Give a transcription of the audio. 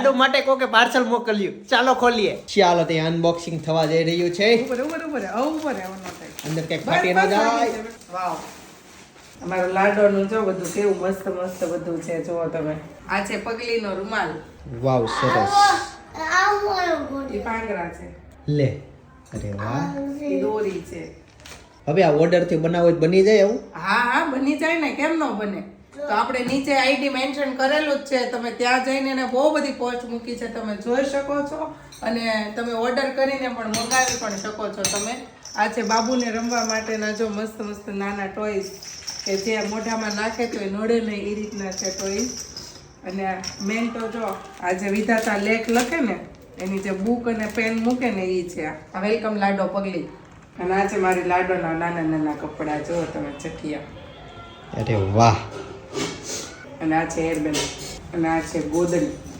લાડુ માટે કોકે પાર્સલ મોકલ્યું. ચાલો ખોલીએ. ચાલો તે અનબોક્સિંગ થવા જઈ રહ્યું છે. ઉપર ઉપર ઉપર ઉપર અંદર કંઈક ફાટી ન જાય. વાવ. અમારા લાડોનું જો બધું કેવું મસ્ત મસ્ત બધું છે જુઓ તમે. આ છે પગલીનો રૂમાલ. વાવ સરસ. એ પાંગરા છે. લે. અરે વાહ. એ દોરી છે. હવે આ ઓર્ડરથી બનાવો બની જાય એવું? હા હા બની જાય ને. કેમ ન બને? તો આપણે નીચે આઈડી મેન્શન કરેલું જ છે. તમે ત્યાં જઈને એને બહુ બધી પોસ્ટ મૂકી છે. તમે જોઈ શકો છો. અને તમે ઓર્ડર કરીને પણ મંગાવી પણ શકો છો તમે. આ છે બાબુને રમવા માટેના જો મસ્ત મસ્ત નાના ટોયસ કે જે મોઢામાં નાખે તો એ નડે નહીં એ રીતના છે ટોયસ અને મેન તો જો આ જે વિધાતા લેખ લખે ને, એની જે બુક અને પેન મૂકે ને એ છે આ. વેલકમ લાડો પગલી. અને આ છે મારી લાડોના નાના નાના કપડાં. જો તમે ચઠિયા અરે વાહ. અને આ છે એરબેલ અને આ છે ગોદડી.